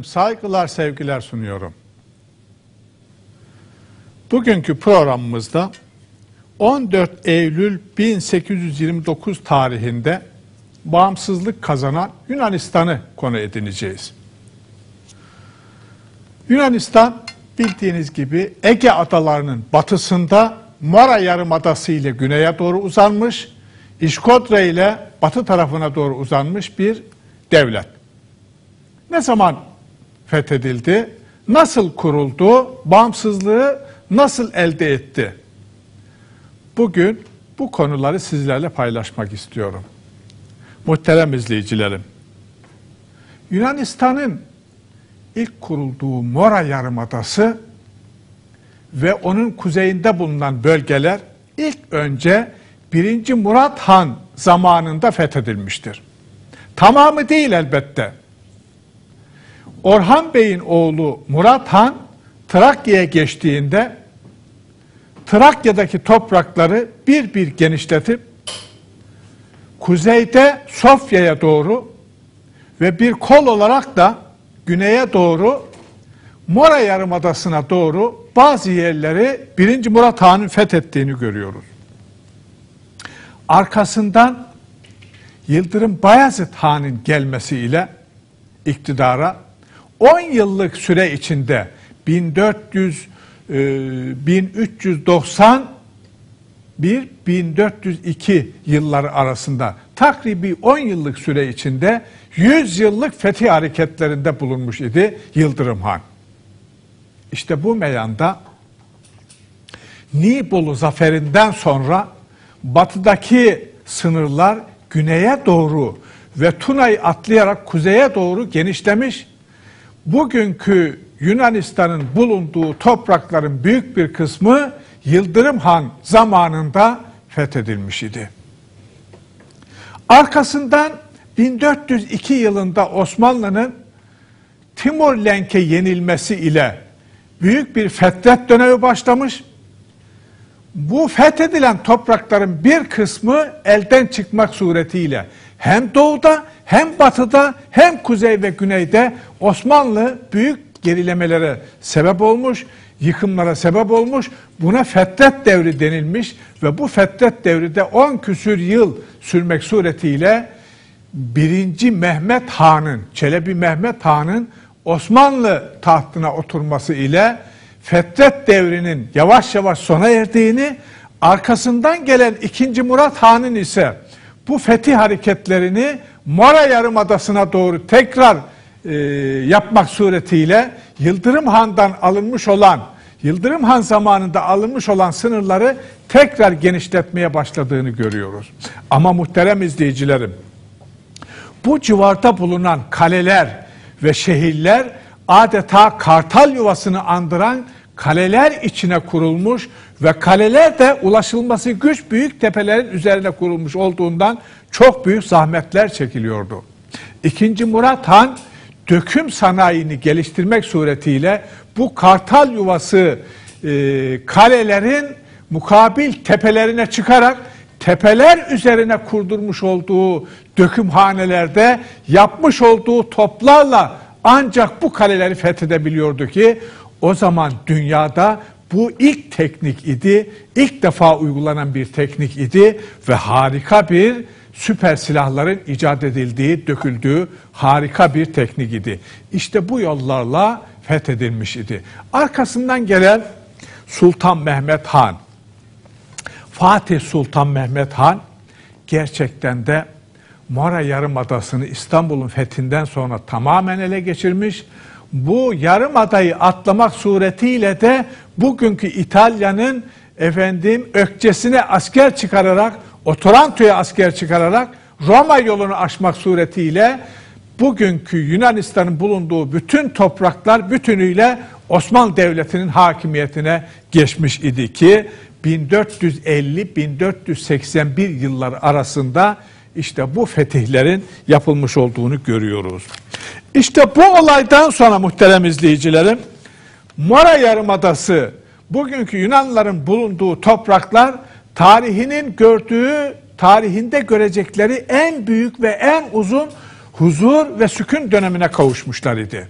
Efendim saygılar sevgiler sunuyorum. Bugünkü programımızda 14 Eylül 1829 tarihinde bağımsızlık kazanan Yunanistan'ı konu edineceğiz. Yunanistan bildiğiniz gibi Ege adalarının batısında Mora Yarımadası ile güneye doğru uzanmış, İşkodre ile batı tarafına doğru uzanmış bir devlet. Ne zaman fethedildi? Nasıl kuruldu? Bağımsızlığı nasıl elde etti? Bugün bu konuları sizlerle paylaşmak istiyorum. Muhterem izleyicilerim. Yunanistan'ın ilk kurulduğu Mora Yarımadası ve onun kuzeyinde bulunan bölgeler ilk önce 1. Murat Han zamanında fethedilmiştir. Tamamı değil elbette. Orhan Bey'in oğlu Murat Han Trakya'ya geçtiğinde Trakya'daki toprakları bir bir genişletip kuzeyde Sofya'ya doğru ve bir kol olarak da güneye doğru Mora Yarımadası'na doğru bazı yerleri 1. Murat Han'ın fethettiğini görüyoruz. Arkasından Yıldırım Bayezid Han'ın gelmesiyle iktidara 10 yıllık süre içinde 1400 1390 1402 yılları arasında takribi 10 yıllık süre içinde 100 yıllık fetih hareketlerinde bulunmuş idi Yıldırım Han. İşte bu meyanda Nibolu zaferinden sonra batıdaki sınırlar güneye doğru ve Tuna'yı atlayarak kuzeye doğru genişlemiş. Bugünkü Yunanistan'ın bulunduğu toprakların büyük bir kısmı Yıldırım Han zamanında fethedilmiş idi. Arkasından 1402 yılında Osmanlı'nın Timur Lenk'e yenilmesi ile büyük bir fetret dönemi başlamış. Bu fethedilen toprakların bir kısmı elden çıkmak suretiyle hem doğuda hem batıda hem kuzey ve güneyde Osmanlı büyük gerilemelere sebep olmuş, yıkımlara sebep olmuş. Buna fetret devri denilmiş ve bu fetret devri de 10 küsür yıl sürmek suretiyle 1. Mehmet Han'ın, Çelebi Mehmet Han'ın Osmanlı tahtına oturması ile fetret devrinin yavaş yavaş sona erdiğini, arkasından gelen 2. Murat Han'ın ise bu fetih hareketlerini Mora Yarımadası'na doğru tekrar e, yapmak suretiyle Yıldırım Han'dan alınmış olan, Yıldırım Han zamanında alınmış olan sınırları tekrar genişletmeye başladığını görüyoruz. Ama muhterem izleyicilerim, bu civarda bulunan kaleler ve şehirler adeta kartal yuvasını andıran kaleler içine kurulmuş ve kaleler de ulaşılması güç büyük tepelerin üzerine kurulmuş olduğundan çok büyük zahmetler çekiliyordu. İkinci Murat Han döküm sanayini geliştirmek suretiyle bu kartal yuvası e, kalelerin mukabil tepelerine çıkarak tepeler üzerine kurdurmuş olduğu dökümhanelerde yapmış olduğu toplarla ancak bu kaleleri fethedebiliyordu ki o zaman dünyada bu ilk teknik idi, ilk defa uygulanan bir teknik idi ve harika bir süper silahların icat edildiği, döküldüğü harika bir teknik idi. İşte bu yollarla fethedilmiş idi. Arkasından gelen Sultan Mehmet Han, Fatih Sultan Mehmet Han gerçekten de Mora Yarımadası'nı İstanbul'un fethinden sonra tamamen ele geçirmiş. Bu yarımadayı atlamak suretiyle de bugünkü İtalya'nın efendim ökçesine asker çıkararak, Otoranto'ya asker çıkararak Roma yolunu aşmak suretiyle bugünkü Yunanistan'ın bulunduğu bütün topraklar bütünüyle Osmanlı Devleti'nin hakimiyetine geçmiş idi ki 1450-1481 yılları arasında işte bu fetihlerin yapılmış olduğunu görüyoruz. İşte bu olaydan sonra muhterem izleyicilerim Mora Yarımadası bugünkü Yunanlıların bulunduğu topraklar tarihinin gördüğü, tarihinde görecekleri en büyük ve en uzun huzur ve sükun dönemine kavuşmuşlar idi.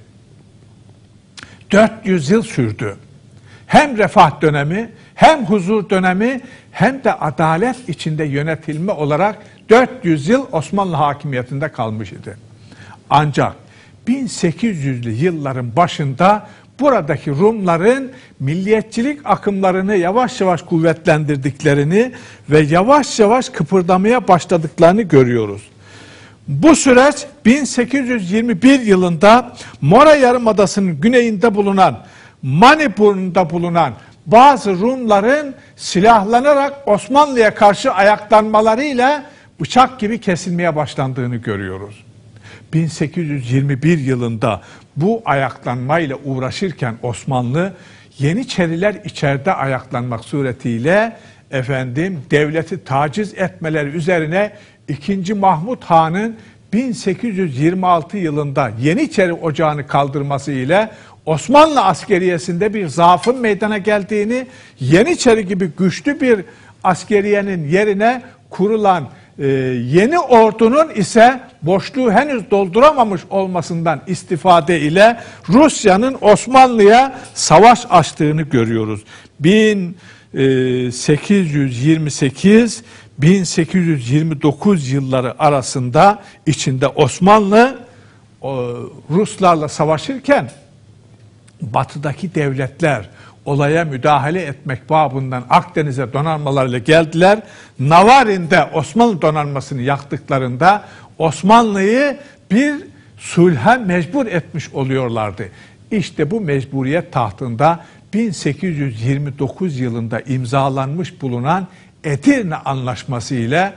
400 yıl sürdü. Hem refah dönemi, hem huzur dönemi, hem de adalet içinde yönetilme olarak 400 yıl Osmanlı hakimiyetinde kalmış idi. Ancak 1800'lü yılların başında buradaki Rumların milliyetçilik akımlarını yavaş yavaş kuvvetlendirdiklerini ve yavaş yavaş kıpırdamaya başladıklarını görüyoruz. Bu süreç 1821 yılında Mora Yarımadası'nın güneyinde bulunan Manipur'da bulunan bazı Rumların silahlanarak Osmanlı'ya karşı ayaklanmalarıyla bıçak gibi kesilmeye başlandığını görüyoruz. 1821 yılında bu ayaklanmayla uğraşırken Osmanlı Yeniçeriler içeride ayaklanmak suretiyle efendim devleti taciz etmeleri üzerine 2. Mahmut Han'ın 1826 yılında Yeniçeri Ocağı'nı kaldırması ile Osmanlı askeriyesinde bir zaafın meydana geldiğini, Yeniçeri gibi güçlü bir askeriyenin yerine kurulan e, yeni ordunun ise boşluğu henüz dolduramamış olmasından istifade ile Rusya'nın Osmanlı'ya savaş açtığını görüyoruz. 1828 1829 yılları arasında içinde Osmanlı Ruslarla savaşırken batıdaki devletler olaya müdahale etmek babından Akdeniz'e donanmalarıyla geldiler. Navarin'de Osmanlı donanmasını yaktıklarında Osmanlı'yı bir sulha mecbur etmiş oluyorlardı. İşte bu mecburiyet tahtında 1829 yılında imzalanmış bulunan Edirne Anlaşması ile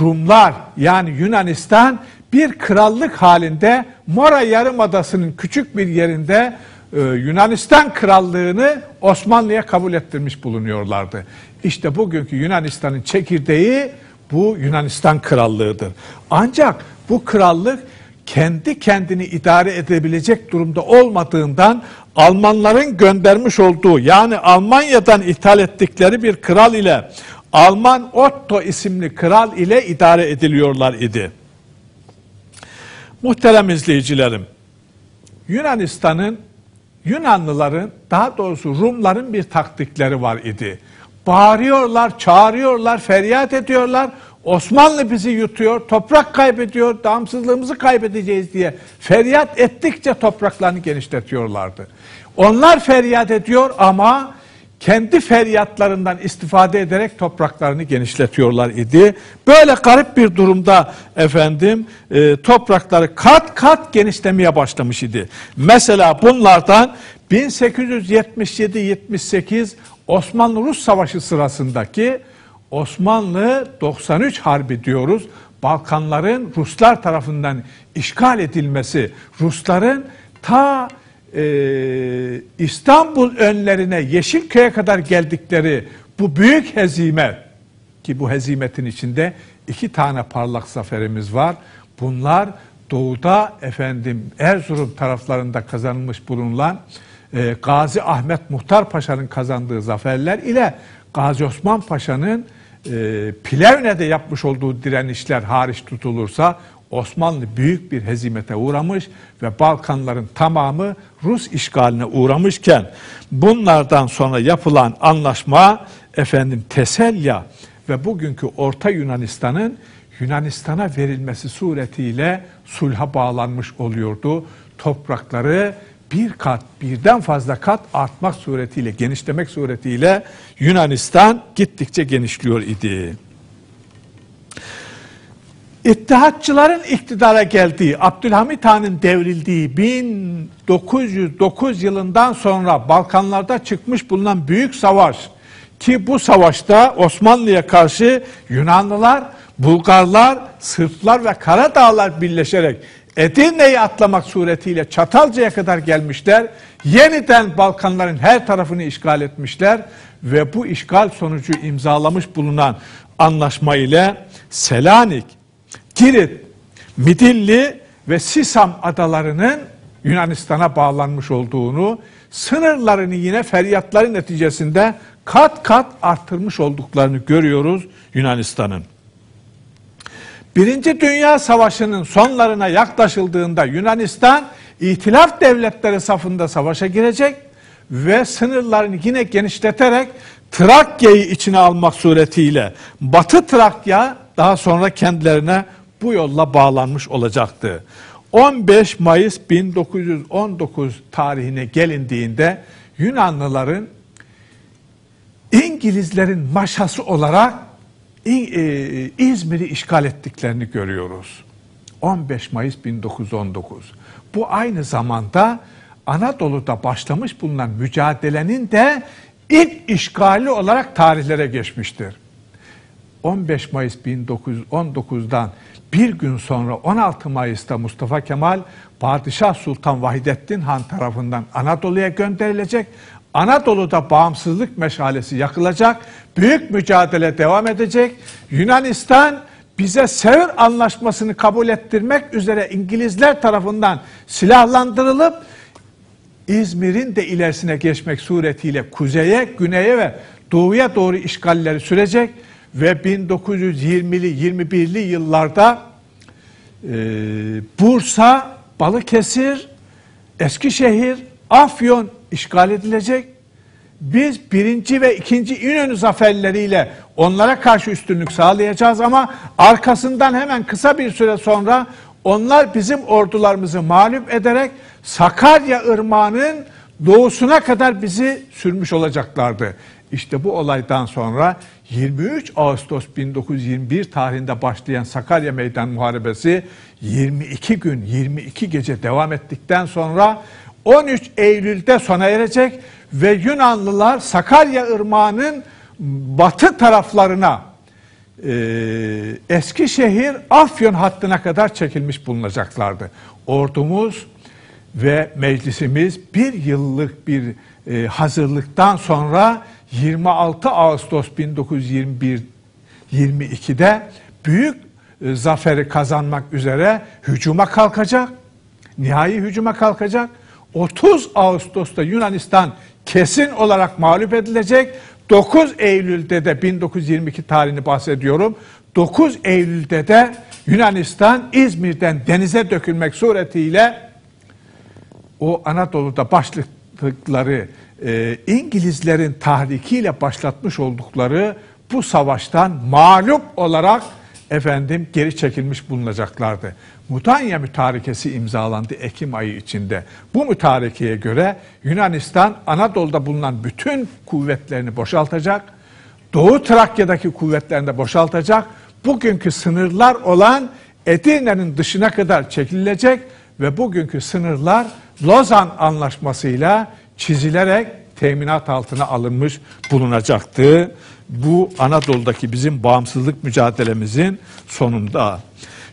Rumlar yani Yunanistan bir krallık halinde Mora Yarımadası'nın küçük bir yerinde e, Yunanistan krallığını Osmanlı'ya kabul ettirmiş bulunuyorlardı. İşte bugünkü Yunanistan'ın çekirdeği bu Yunanistan krallığıdır. Ancak bu krallık kendi kendini idare edebilecek durumda olmadığından Almanların göndermiş olduğu yani Almanya'dan ithal ettikleri bir kral ile Alman Otto isimli kral ile idare ediliyorlar idi. Muhterem izleyicilerim, Yunanistan'ın, Yunanlıların, daha doğrusu Rumların bir taktikleri var idi. Bağırıyorlar, çağırıyorlar, feryat ediyorlar. Osmanlı bizi yutuyor, toprak kaybediyor, damsızlığımızı kaybedeceğiz diye feryat ettikçe topraklarını genişletiyorlardı. Onlar feryat ediyor ama kendi feryatlarından istifade ederek topraklarını genişletiyorlar idi. Böyle garip bir durumda efendim e, toprakları kat kat genişlemeye başlamış idi. Mesela bunlardan 1877-78 Osmanlı-Rus Savaşı sırasındaki Osmanlı 93 Harbi diyoruz. Balkanların Ruslar tarafından işgal edilmesi, Rusların ta e, İstanbul önlerine Yeşilköy'e kadar geldikleri bu büyük hezime ki bu hezimetin içinde iki tane parlak zaferimiz var. Bunlar doğuda efendim Erzurum taraflarında kazanılmış bulunan e, Gazi Ahmet Muhtar Paşa'nın kazandığı zaferler ile Gazi Osman Paşa'nın e, Plevne'de yapmış olduğu direnişler hariç tutulursa Osmanlı büyük bir hezimete uğramış ve Balkanların tamamı Rus işgaline uğramışken bunlardan sonra yapılan anlaşma efendim Teselya ve bugünkü Orta Yunanistan'ın Yunanistan'a verilmesi suretiyle sulha bağlanmış oluyordu. Toprakları bir kat, birden fazla kat artmak suretiyle, genişlemek suretiyle Yunanistan gittikçe genişliyor idi. İttihatçıların iktidara geldiği, Abdülhamit Han'ın devrildiği 1909 yılından sonra Balkanlarda çıkmış bulunan büyük savaş ki bu savaşta Osmanlı'ya karşı Yunanlılar, Bulgarlar, Sırplar ve Karadağlar birleşerek Edirne'yi atlamak suretiyle Çatalca'ya kadar gelmişler. Yeniden Balkanların her tarafını işgal etmişler ve bu işgal sonucu imzalamış bulunan anlaşma ile Selanik, Girit, Midilli ve Sisam adalarının Yunanistan'a bağlanmış olduğunu, sınırlarını yine feryatların neticesinde kat kat arttırmış olduklarını görüyoruz Yunanistan'ın. Birinci Dünya Savaşı'nın sonlarına yaklaşıldığında Yunanistan İtilaf devletleri safında savaşa girecek ve sınırlarını yine genişleterek Trakya'yı içine almak suretiyle Batı Trakya daha sonra kendilerine bu yolla bağlanmış olacaktı. 15 Mayıs 1919 tarihine gelindiğinde Yunanlıların İngilizlerin maşası olarak e, İzmir'i işgal ettiklerini görüyoruz. 15 Mayıs 1919. Bu aynı zamanda Anadolu'da başlamış bulunan mücadelenin de ilk işgali olarak tarihlere geçmiştir. 15 Mayıs 1919'dan bir gün sonra 16 Mayıs'ta Mustafa Kemal Padişah Sultan Vahidettin Han tarafından Anadolu'ya gönderilecek. Anadolu'da bağımsızlık meşalesi yakılacak. Büyük mücadele devam edecek. Yunanistan bize Sevr Anlaşması'nı kabul ettirmek üzere İngilizler tarafından silahlandırılıp İzmir'in de ilerisine geçmek suretiyle kuzeye, güneye ve doğuya doğru işgalleri sürecek ve 1920'li 21'li yıllarda e, Bursa, Balıkesir, Eskişehir, Afyon işgal edilecek. Biz birinci ve ikinci İnönü zaferleriyle onlara karşı üstünlük sağlayacağız ama arkasından hemen kısa bir süre sonra onlar bizim ordularımızı mağlup ederek Sakarya Irmağı'nın doğusuna kadar bizi sürmüş olacaklardı. İşte bu olaydan sonra 23 Ağustos 1921 tarihinde başlayan Sakarya Meydan Muharebesi 22 gün 22 gece devam ettikten sonra 13 Eylül'de sona erecek ve Yunanlılar Sakarya Irmağı'nın batı taraflarına e, Eskişehir Afyon hattına kadar çekilmiş bulunacaklardı. Ordumuz ve meclisimiz bir yıllık bir e, hazırlıktan sonra 26 Ağustos 1921 22'de büyük e, zaferi kazanmak üzere hücuma kalkacak. Nihai hücuma kalkacak. 30 Ağustos'ta Yunanistan kesin olarak mağlup edilecek. 9 Eylül'de de 1922 tarihini bahsediyorum. 9 Eylül'de de Yunanistan İzmir'den denize dökülmek suretiyle o Anadolu'da başladıkları e, İngilizlerin tahrikiyle başlatmış oldukları bu savaştan mağlup olarak efendim geri çekilmiş bulunacaklardı. Mutanya mütarekesi imzalandı Ekim ayı içinde. Bu mütarekeye göre Yunanistan Anadolu'da bulunan bütün kuvvetlerini boşaltacak. Doğu Trakya'daki kuvvetlerini de boşaltacak. Bugünkü sınırlar olan Edirne'nin dışına kadar çekilecek ve bugünkü sınırlar Lozan Anlaşması'yla çizilerek teminat altına alınmış bulunacaktı. Bu Anadolu'daki bizim bağımsızlık mücadelemizin sonunda.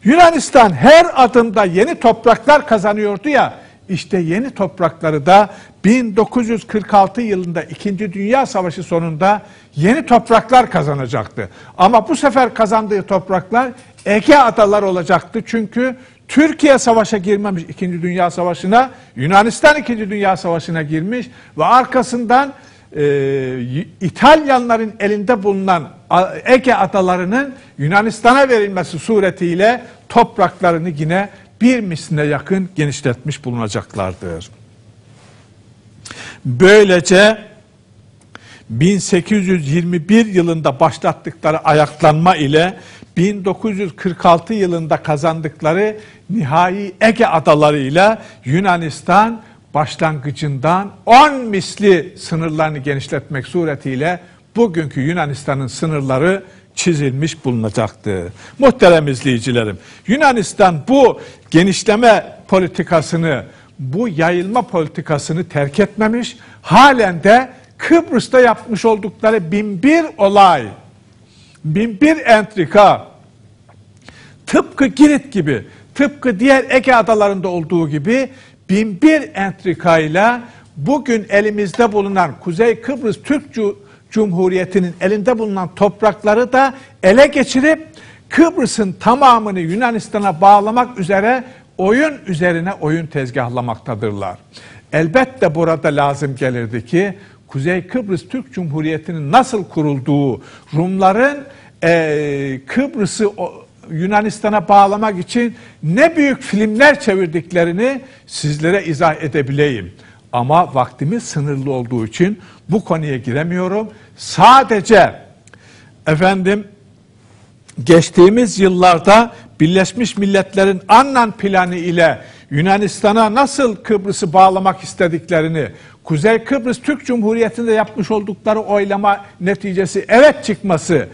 Yunanistan her adımda yeni topraklar kazanıyordu ya, işte yeni toprakları da 1946 yılında 2. Dünya Savaşı sonunda yeni topraklar kazanacaktı. Ama bu sefer kazandığı topraklar Ege adalar olacaktı. Çünkü Türkiye savaşa girmemiş 2. Dünya Savaşı'na, Yunanistan 2. Dünya Savaşı'na girmiş ve arkasından e, İtalyanların elinde bulunan Ege adalarının Yunanistan'a verilmesi suretiyle topraklarını yine bir misline yakın genişletmiş bulunacaklardır. Böylece 1821 yılında başlattıkları ayaklanma ile 1946 yılında kazandıkları nihai Ege adalarıyla Yunanistan başlangıcından 10 misli sınırlarını genişletmek suretiyle bugünkü Yunanistan'ın sınırları çizilmiş bulunacaktı. Muhterem izleyicilerim, Yunanistan bu genişleme politikasını, bu yayılma politikasını terk etmemiş, halen de Kıbrıs'ta yapmış oldukları binbir olay, binbir entrika, tıpkı Girit gibi, tıpkı diğer Ege adalarında olduğu gibi binbir entrikayla bugün elimizde bulunan Kuzey Kıbrıs Türk Cumhuriyeti'nin elinde bulunan toprakları da ele geçirip Kıbrıs'ın tamamını Yunanistan'a bağlamak üzere oyun üzerine oyun tezgahlamaktadırlar. Elbette burada lazım gelirdi ki Kuzey Kıbrıs Türk Cumhuriyeti'nin nasıl kurulduğu, Rumların e, Kıbrıs'ı Yunanistan'a bağlamak için ne büyük filmler çevirdiklerini sizlere izah edebileyim. Ama vaktimiz sınırlı olduğu için bu konuya giremiyorum. Sadece efendim geçtiğimiz yıllarda Birleşmiş Milletler'in Annan planı ile Yunanistan'a nasıl Kıbrıs'ı bağlamak istediklerini, Kuzey Kıbrıs Türk Cumhuriyeti'nde yapmış oldukları oylama neticesi evet çıkması,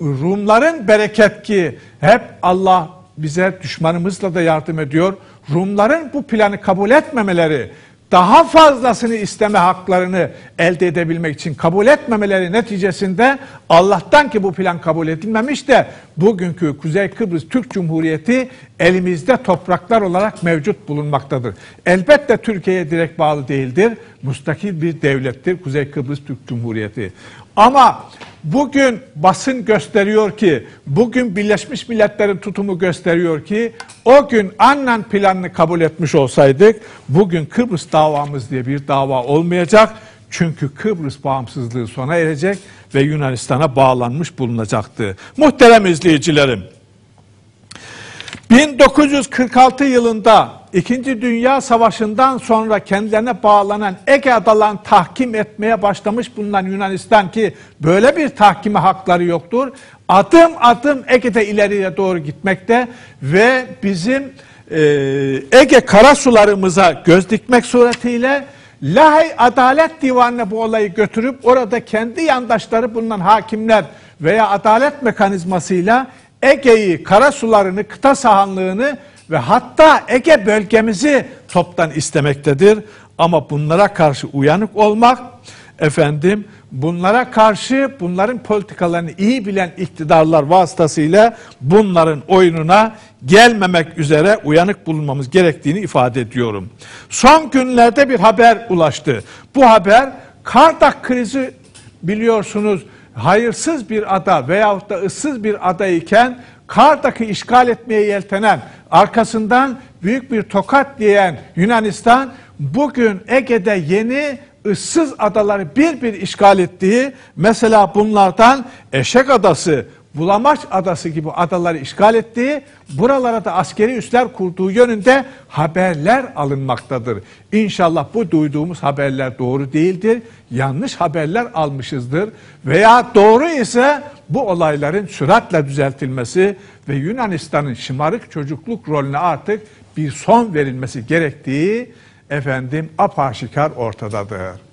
Rumların bereket ki hep Allah bize düşmanımızla da yardım ediyor. Rumların bu planı kabul etmemeleri, daha fazlasını isteme haklarını elde edebilmek için kabul etmemeleri neticesinde Allah'tan ki bu plan kabul edilmemiş de bugünkü Kuzey Kıbrıs Türk Cumhuriyeti elimizde topraklar olarak mevcut bulunmaktadır. Elbette Türkiye'ye direkt bağlı değildir. Mustakil bir devlettir Kuzey Kıbrıs Türk Cumhuriyeti. Ama bugün basın gösteriyor ki, bugün Birleşmiş Milletler'in tutumu gösteriyor ki, o gün Annan planını kabul etmiş olsaydık, bugün Kıbrıs davamız diye bir dava olmayacak. Çünkü Kıbrıs bağımsızlığı sona erecek ve Yunanistan'a bağlanmış bulunacaktı. Muhterem izleyicilerim, 1946 yılında İkinci Dünya Savaşı'ndan sonra kendilerine bağlanan Ege adalarını tahkim etmeye başlamış bulunan Yunanistan ki böyle bir tahkime hakları yoktur. Adım adım Ege'de ileriye doğru gitmekte ve bizim e, Ege karasularımıza göz dikmek suretiyle Lahey Adalet Divanı'na bu olayı götürüp orada kendi yandaşları bulunan hakimler veya adalet mekanizmasıyla Ege'yi, karasularını, kıta sahanlığını ve hatta Ege bölgemizi toptan istemektedir. Ama bunlara karşı uyanık olmak, efendim bunlara karşı bunların politikalarını iyi bilen iktidarlar vasıtasıyla bunların oyununa gelmemek üzere uyanık bulunmamız gerektiğini ifade ediyorum. Son günlerde bir haber ulaştı. Bu haber Kardak krizi biliyorsunuz hayırsız bir ada veyahut da ıssız bir ada iken Kardak'ı işgal etmeye yeltenen, arkasından büyük bir tokat diyen Yunanistan bugün Ege'de yeni ıssız adaları bir bir işgal ettiği mesela bunlardan Eşek Adası, Bulamaç Adası gibi adaları işgal ettiği, buralara da askeri üsler kurduğu yönünde haberler alınmaktadır. İnşallah bu duyduğumuz haberler doğru değildir. Yanlış haberler almışızdır. Veya doğru ise bu olayların süratle düzeltilmesi ve Yunanistan'ın şımarık çocukluk rolüne artık bir son verilmesi gerektiği efendim apaşikar ortadadır.